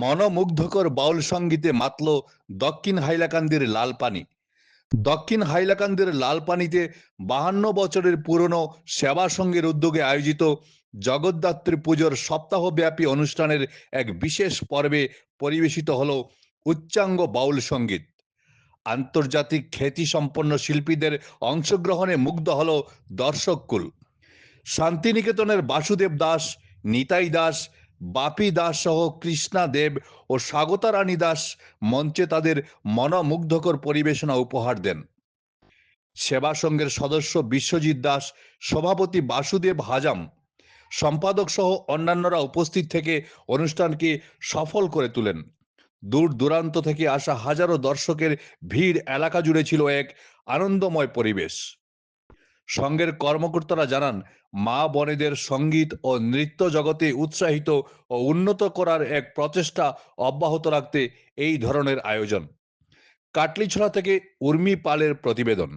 মনোমুগ্ধকর বাউল সঙ্গীতে মাতল দক্ষিণ হাইলাকান্দির লাল পানি দক্ষিণ হাইলাকান্দির লাল পানিতে বাহান্ন বছরের পুরনো সেবা সঙ্গের উদ্যোগে আয়োজিত জগদ্ধাত্রী পুজোর সপ্তাহব্যাপী অনুষ্ঠানের এক বিশেষ পর্বে পরিবেশিত হল উচ্চাঙ্গ বাউল সংগীত। আন্তর্জাতিক খ্যাতিসম্পন্ন শিল্পীদের অংশগ্রহণে মুগ্ধ হল দর্শককুল শান্তিনিকেতনের বাসুদেব দাস, নিতাই দাস বাপি দাস সহ কৃষ্ণা দেব ও স্বাগতা রানী দাস মঞ্চে তাদের মনোমুগ্ধকর পরিবেশনা উপহার দেন। সেবা সংঘের সদস্য বিশ্বজিৎ দাস, সভাপতি বাসুদেব হাজাম, সম্পাদক সহ অন্যান্যরা উপস্থিত থেকে অনুষ্ঠানকে সফল করে তোলেন। দূর দূরান্ত থেকে আসা হাজারো দর্শকের ভিড় এলাকা জুড়ে ছিল এক আনন্দময় পরিবেশ। সংঘের কর্মকর্তারা জানান, মা বনেদের সংগীত ও নৃত্য জগতে উৎসাহিত ও উন্নত করার এক প্রচেষ্টা অব্যাহত রাখতে এই ধরনের আয়োজন। কাটলিছড়া থেকে উর্মি পালের প্রতিবেদন।